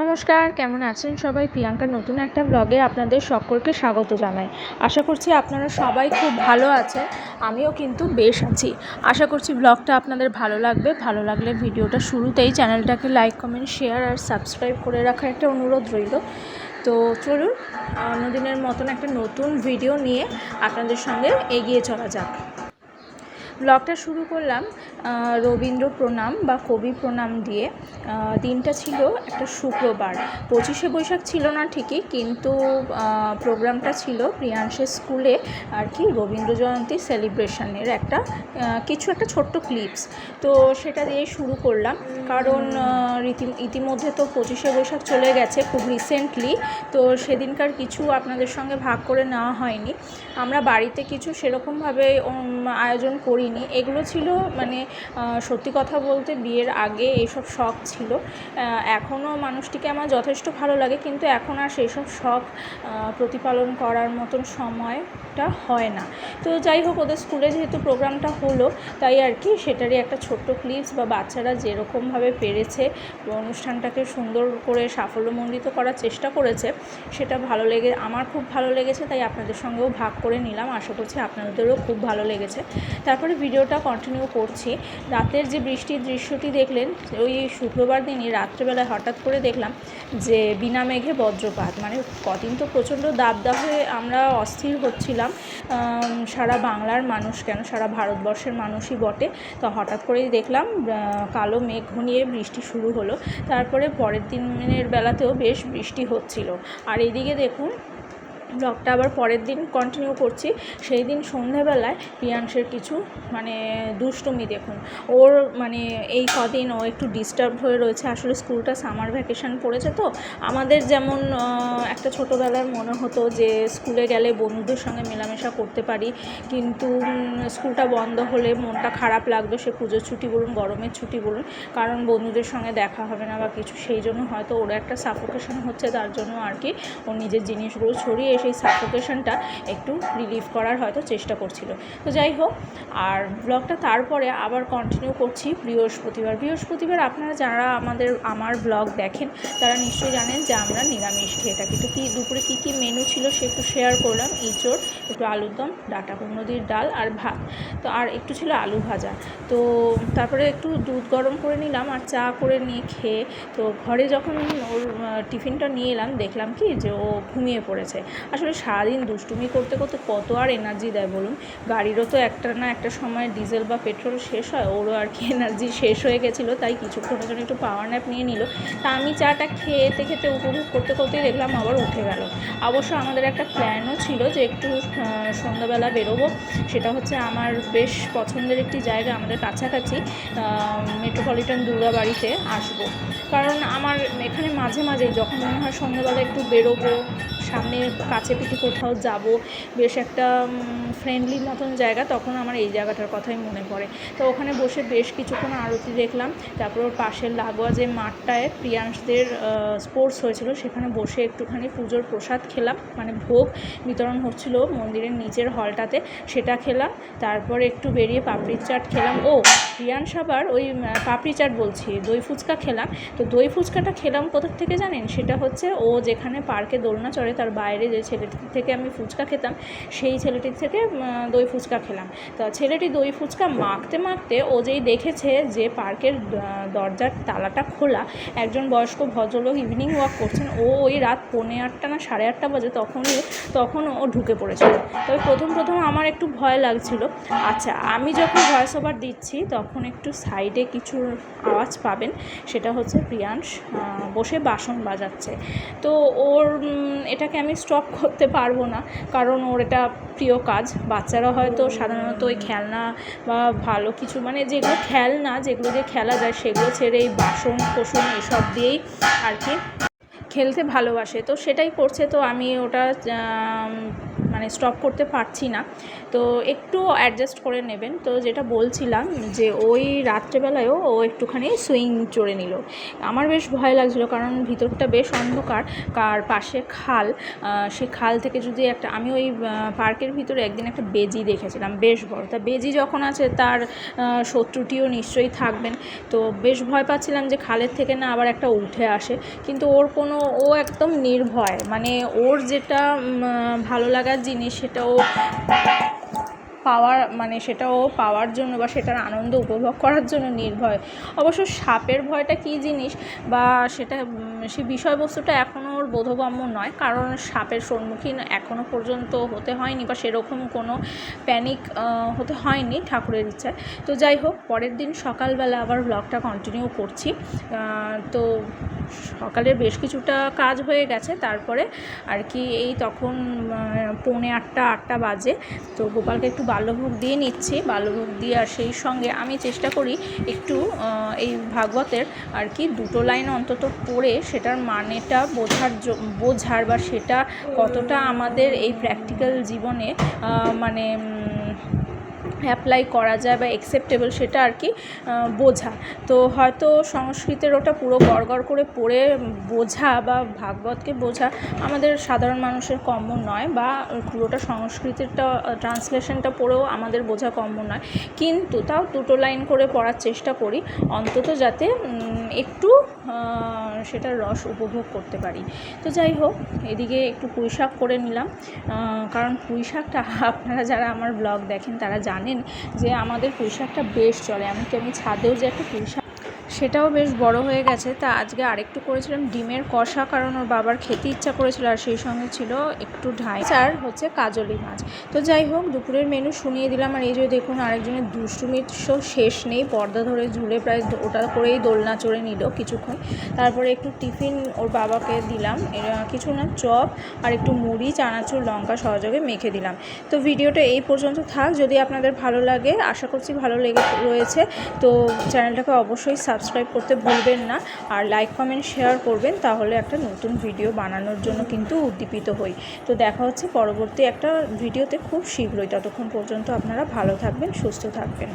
নমস্কার, কেমন আছেন সবাই? প্রিয়াঙ্কার নতুন একটা ব্লগে আপনাদের সকলকে স্বাগত জানাই। আশা করছি আপনারা সবাই খুব ভালো আছেন, আমিও কিন্তু বেশ আছি। আশা করছি ব্লগটা আপনাদের ভালো লাগবে। ভালো লাগলে ভিডিওটা শুরুতেই চ্যানেলটাকে লাইক কমেন্ট শেয়ার আর সাবস্ক্রাইব করে রাখার একটা অনুরোধ রইল। তো চলুন, অন্যদিনের মতন একটা নতুন ভিডিও নিয়ে আপনাদের সঙ্গে এগিয়ে চলা যাক। ব্লগটা শুরু করলাম রবীন্দ্র প্রণাম বা কবি প্রণাম দিয়ে। দিনটা ছিল একটা শুক্রবার। পঁচিশে বৈশাখ ছিল না ঠিকই, কিন্তু প্রোগ্রামটা ছিল প্রিয়াংশের স্কুলে আর কি রবীন্দ্র জয়ন্তী সেলিব্রেশনের একটা কিছু একটা ছোট্ট ক্লিপস। তো সেটা দিয়ে শুরু করলাম। কারণ রীতি, ইতিমধ্যে তো পঁচিশে বৈশাখ চলে গেছে খুব রিসেন্টলি তো সেদিনকার কিছু আপনাদের সঙ্গে ভাগ করে নেওয়া হয়নি। আমরা বাড়িতে কিছু সেরকমভাবে আয়োজন আয়োজন করিনি। এগুলো ছিল মানে সত্যি কথা বলতে বিয়ের আগে এইসব শখ ছিল। এখনও মানুষটিকে আমার যথেষ্ট ভালো লাগে, কিন্তু এখন আর সেই সব শখ প্রতিপালন করার মতন সময়টা হয় না। তো যাই হোক, ওদের স্কুলে যেহেতু প্রোগ্রামটা হলো, তাই আর কি সেটারই একটা ছোট্ট ক্লিপস বা বাচ্চারা যেরকমভাবে পেরেছে, অনুষ্ঠানটাকে সুন্দর করে সাফল্যমণ্ডিত করার চেষ্টা করেছে, সেটা ভালো লেগে, আমার খুব ভালো লেগেছে, তাই আপনাদের সঙ্গেও ভাগ করে নিলাম। আশা করছি আপনাদেরও খুব ভালো লেগেছে। তারপরে ভিডিওটা কন্টিনিউ করছি। রাতের যে বৃষ্টির দৃশ্যটি দেখলেন, ওই শুক্রবার দিনই রাত্রেবেলায় হঠাৎ করে দেখলাম যে বিনা মেঘে বজ্রপাত। মানে কদিন তো প্রচণ্ড দাবদাহে আমরা অস্থির হচ্ছিলাম সারা বাংলার মানুষ কেন, সারা ভারতবর্ষের মানুষই বটে। তো হঠাৎ করেই দেখলাম কালো মেঘ ঘনিয়ে বৃষ্টি শুরু হলো। তারপরে পরের দিনের বেলাতেও বেশ বৃষ্টি হচ্ছিল। আর এদিকে দেখুন ব্লগটা আবার পরের দিন কন্টিনিউ করছি। সেই দিন সন্ধেবেলায় প্রিয়াংশের কিছু মানে দুষ্টুমি দেখুন। ওর মানে এই কদিন ও একটু ডিস্টার্ব হয়ে রয়েছে। আসলে স্কুলটা সামার ভ্যাকেশন পড়েছে তো। আমাদের যেমন একটা ছোটোবেলার মনে হতো যে, স্কুলে গেলে বন্ধুদের সঙ্গে মেলামেশা করতে পারি। কিন্তু স্কুলটা বন্ধ হলে মনটা খারাপ লাগতো সে পুজোর ছুটি বলুন, গরমের ছুটি বলুন। কারণ বন্ধুদের সঙ্গে দেখা হবে না বা কিছু। সেই জন্য হয়তো ওর একটা সাফোকেশন হচ্ছে। তার জন্য আর কি, ওর নিজের জিনিসগুলো ছড়িয়ে সেই সাফোকেশনটা একটু রিলিফ করার হয়তো চেষ্টা করছিল। তো যাই হোক, আর ব্লগটা তারপরে আবার কন্টিনিউ করছি বৃহস্পতিবার। বৃহস্পতিবার আপনারা যারা আমাদের, আমার ব্লগ দেখেন, তারা নিশ্চয়ই জানেন যে আমরা নিরামিষ খেয়ে থাকি। তো কী, দুপুরে কী কী মেনু ছিল সে একটু শেয়ার করলাম। ইঁচড়, একটু আলুর দম, ডাটা কুমড়োদির ডাল আর ভাত। তো আর একটু ছিল আলু ভাজা। তো তারপরে একটু দুধ গরম করে নিলাম আর চা করে নিয়ে খেয়ে, তো ঘরে যখন ওর টিফিনটা নিয়ে এলাম, দেখলাম কি যে ও ঘুমিয়ে পড়েছে। আসলে সারাদিন দুষ্টুমি করতে করতে কত আর এনার্জি দেয় বলুন? গাড়িরও তো একটা না একটা সময় ডিজেল বা পেট্রোল শেষ হয়, ওরও আর কি এনার্জি শেষ হয়ে গেছিল, তাই কিছুক্ষণের জন্য একটু পাওয়ার ন্যাপ নিয়ে নিল। তা আমি চাটা খেতে খেতে উপভোগ করতে করতেই দেখলাম আবার উঠে গেল। অবশ্য আমাদের একটা প্ল্যানও ছিল যে একটু সন্ধ্যাবেলা বেরোবো। সেটা হচ্ছে আমার বেশ পছন্দের একটি জায়গা আমাদের কাছাকাছি মেট্রোপলিটন দুর্গাবাড়িতে আসব। কারণ আমার এখানে মাঝে মাঝে যখন মনে হয় সন্ধ্যাবেলা একটু বেরোবো সামনে কাছে পিঠে কোথাও যাব, বেশ একটা ফ্রেন্ডলি মতন জায়গা, তখন আমার এই জায়গাটার কথাই মনে পড়ে। তো ওখানে বসে বেশ কিছুক্ষণ আরতি দেখলাম, তারপর ওর পাশের লাগোয়া যে মাঠটায় প্রিয়াংশদের স্পোর্টস হয়েছিল, সেখানে বসে একটুখানি পুজোর প্রসাদ খেলাম মানে ভোগ বিতরণ হচ্ছিল মন্দিরের নিচের হলটাতে সেটা খেলাম, তারপরে একটু বেরিয়ে পাপড়ির চাট খেলাম। ও, প্রিয়াংশ আবার ওই পাপড়ি চাট বলছি, দই ফুচকা খেলাম। তো দই ফুচকাটা খেলাম কোথার থেকে জানেন? সেটা হচ্ছে ও যেখানে পার্কে দোলনা চড়ে, তার বাইরে যে ছেলেটির থেকে আমি ফুচকা খেতাম, সেই ছেলেটির থেকে দই ফুচকা খেলাম। তো ছেলেটি দই ফুচকা মাখতে মাখতে ও যেই দেখেছে যে পার্কের দরজার তালাটা খোলা, একজন বয়স্ক ভদ্রলোক ইভিনিং ওয়াক করছেন, ও ওই রাত পৌনে আটটা না সাড়ে আটটা বাজে তখনই, তখন ও ঢুকে পড়েছিল। তবে প্রথম প্রথম আমার একটু ভয় লাগছিল। আচ্ছা আমি যখন ভয়েস ওভার দিচ্ছি, তখন একটু সাইডে কিছু আওয়াজ পাবেন, সেটা হচ্ছে প্রিয়াংশ বসে বাসন বাজাচ্ছে। তো ওর এটাকে আমি স্টপ করতে পারব না। কারণ ওর এটা প্রিয় কাজ। বাচ্চারা হয়তো সাধারণত ওই খেলনা বা ভালো কিছু মানে যেগুলো খেলনা, যেগুলো দিয়ে খেলা যায়, সেগুলো ছেড়ে এই বাসন কোসন এসব দিয়েই আর কি খেলতে ভালোবাসে। তো সেটাই করছে। তো আমি ওটা মানে স্টপ করতে পারছি না। তো একটু অ্যাডজাস্ট করে নেবেন। তো যেটা বলছিলাম যে ওই রাত্রেবেলায়ও ও একটুখানি সুইং চড়ে নিল। আমার বেশ ভয় লাগছিল কারণ ভিতরটা বেশ অন্ধকার। কার পাশে খাল সে খাল থেকে যদি একটা, আমি ওই পার্কের ভিতরে একদিন একটা বেজি দেখেছিলাম, বেশ বড়। তা বেজি যখন আছে তার শত্রুটিও নিশ্চয়ই থাকবেন। তো বেশ ভয় পাচ্ছিলাম যে খালের থেকে না আবার একটা উঠে আসে। কিন্তু ওর কোনো, ও একদম নির্ভয়। মানে ওর যেটা ভালো লাগার জিনিস সেটাও পাওয়ার মানে সেটাও পাওয়ার জন্য বা সেটার আনন্দ উপভোগ করার জন্য নির্ভয়। অবশ্য সাপের ভয়টা কী জিনিস বা সেটা, সে বিষয়বস্তুটা এখনও ওর বোধগম্য নয়, কারণ সাপের সম্মুখীন এখনও পর্যন্ত হতে হয়নি বা সেরকম কোনো প্যানিক হতে হয়নি ঠাকুরের ইচ্ছায়। তো যাই হোক, পরের দিন সকালবেলা আবার ব্লগটা কন্টিনিউ করছি। তো সকালের বেশ কিছুটা কাজ হয়ে গেছে, তারপরে আর কি এই তখন পৌনে আটটা আটটা বাজে। তো গোপালকে একটু বাল্যভোগ দিয়ে নিচ্ছি, বাল্যভোগ দিয়ে আর সেই সঙ্গে আমি চেষ্টা করি একটু এই ভাগবতের আর কি দুটো লাইন অন্তত পড়ে সেটার মানেটা বোঝার বোঝার বা সেটা কতটা আমাদের এই প্র্যাকটিক্যাল জীবনে মানে অ্যাপ্লাই করা যায় বা অ্যাকসেপ্টেবল সেটা আর কি বোঝা। তো হয়তো সংস্কৃতের ওটা পুরো গড়গড় করে পড়ে বোঝা বা ভাগবতকে বোঝা আমাদের সাধারণ মানুষের কম্য নয় বা পুরোটা সংস্কৃতেরটা ট্রান্সলেশনটা পড়েও আমাদের বোঝা কম্য নয়। কিন্তু তাও দুটো লাইন করে পড়ার চেষ্টা করি, অন্তত যাতে একটু সেটার রস উপভোগ করতে পারি। তো যাই হোক, এদিকে একটু পুঁই শাক করে নিলাম। কারণ পুঁই শাকটা আপনারা যারা আমার ব্লগ দেখেন তারা জানেন যে আমাদের পুঁই শাকটা বেশ চলে এমনকি আমি ছাদেও যে একটা পুঁই শাক সেটাও বেশ বড় হয়ে গেছে। তা আজকে আরেকটু করেছিলাম, ডিমের কষা, কারণ ওর বাবার খেতে ইচ্ছা করেছিল আর সেই সঙ্গে ছিল একটু ঢাই আর হচ্ছে কাজলি মাছ। তো যাই হোক, দুপুরের মেনু শুনিয়ে দিলাম আর এই যে দেখুন আরেকজনের দুষ্টুমির শেষ নেই, পর্দা ধরে ঝুলে প্রায় ওটা করেই দোলনা চড়ে নিল কিছুক্ষণ। তারপরে একটু টিফিন ওর বাবাকে দিলাম কিছু না, চপ আর একটু মুড়ি, চানাচুর, লঙ্কা সহযোগে মেখে দিলাম। তো ভিডিওটা এই পর্যন্ত থাক, যদি আপনাদের ভালো লাগে, আশা করছি ভালো লেগে রয়েছে, তো চ্যানেলটাকে অবশ্যই সাবস্ক্রাইব করতে ভুলবেন না আর লাইক কমেন্ট শেয়ার করবেন, তাহলে একটা নতুন ভিডিও বানানোর জন্য কিন্তু উদ্দীপিত হই। তো দেখা হচ্ছে পরবর্তী একটা ভিডিওতে খুব শীঘ্রই। ততক্ষণ পর্যন্ত আপনারা ভালো থাকবেন, সুস্থ থাকবেন।